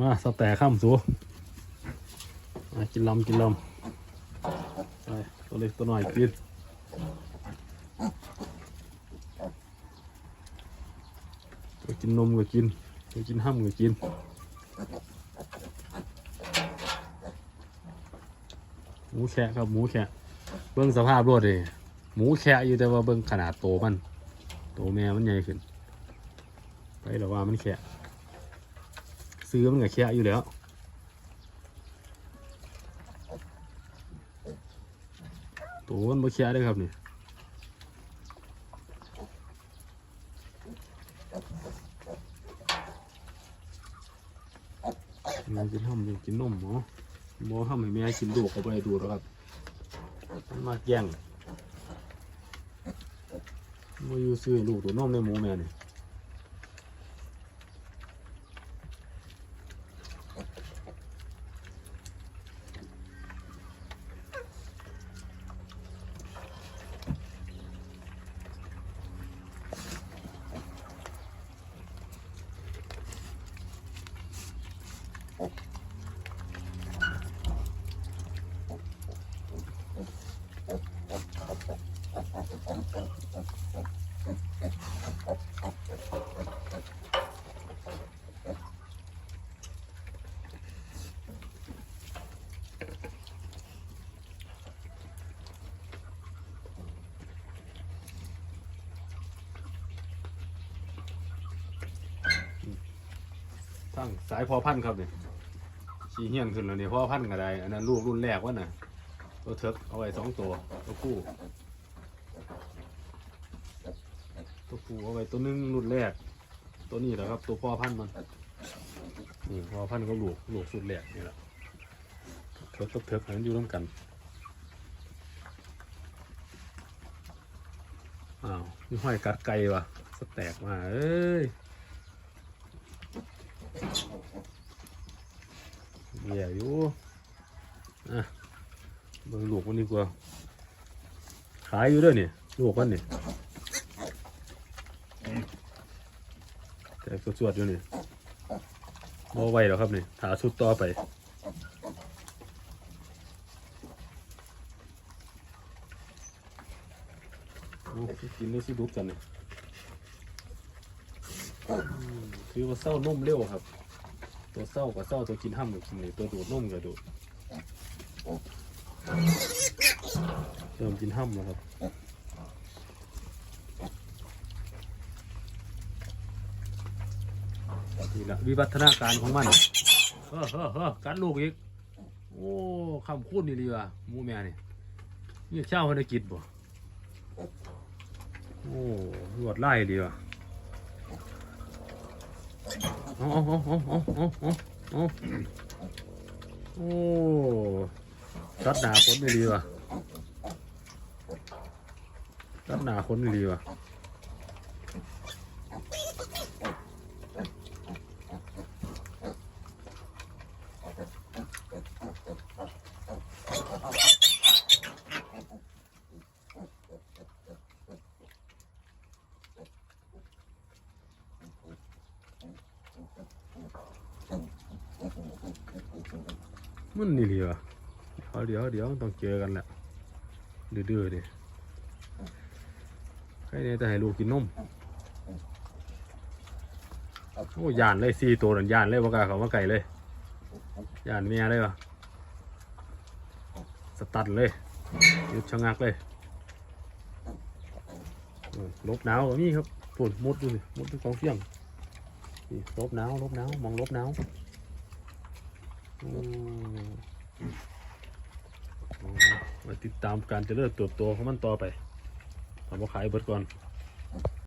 มาสแตกข้ามสูมากินลำกินลำไปตัวเล็กตัวหน้อยกินกินนมก็กินกินห้ำก็กินหมูแคะครับหมูแคะเบิ้องสภาพรถเลยหมูแคะอยู่แต่ว่าเบิ้องขนาดโตมัน โตแม่มันใหญ่ขึ้นไปแล้วว่ามันแคะ ซื้อมันก็แคะอยู่แล้วโตมันบ่แคะได้ครับนี่แม่กินห้ำยู่กินนมเนาะหมอทำให้แม่กินดูกเขาไปดูแล้วครับมันมาแย่งมาอยู่ซื้อลูกตัวนมในหมูแม่นี่ ทั้งสายพอพันครับเนี่ย ขี้เหี้ยนขึ้นแล้วนี่ยพอพันธุ์ก็ได้ อันนั้นลูกรุ่นแรกวะน่ะตัวเทิกเอาไว้สองตัวตัวผู้ตัวผู้เอาไว้ตัวหนึงรุ่นแรก ตัวนี้แหละครับ ตัวพ่อพันธุ์มันนี่พ่อพันธุ์ก็ลูกลูกสุดแรกนี่แหละเทิกกับเทิกมันอยู่ร่วมกันอ้าวนี่ห้อยกัดไก่วะสแต็กมาเอ้ย เหี้ยอยู่อะเบิ่งลูกมันดีกว่า ขายอยู่ด้วยนี่ลูกมันนี่แต่สวดๆอยู่นี่บ่ไหวแล้วครับนี่ถาสุดต่อไปโอ้กินได้สิดุกกันนี่คือว่าเศร้านุ่มเร็วครับ ตัวเศร้ากับเศร้าตัวกินห้ำกับกินเลยตัวโดดน่มกับดูดเริ่มกินห้ำแล้วครับนี่แหละวิวัฒนาการของมันเฮ้อเฮ้อเฮ้อกัดลูกอีก โอ้คำพูดนี่ดีว่ะมูแม่นี่นี่เช่าภารกิจบ่โอ้รวดไล่ดีว่ะ โอ้โหช็อตหนาคนดีว่ะช็อหนาคนดีว่ะ มันนี่เดี๋ยวเดี๋ยวเดี๋ยวต้องเจอกันแหละดื้อๆดิใครเนี่ยจะให้ลูกกินนมโอ้ยานเลยสี่ตัวนั่นยานเลยว่ากาเขามาไก่เลยยานเมียเลยวะสตันเลยหยุดชะงักเลยลบหนาวก็มีครับฝนมดดูสิมดที่กองเฟียงนี่ลบหนาวลบหนาวมองลบหนาว อืมมา ติดตามการเจริญเติบโตของมันต่อไปทำมาขายเบิดก่อน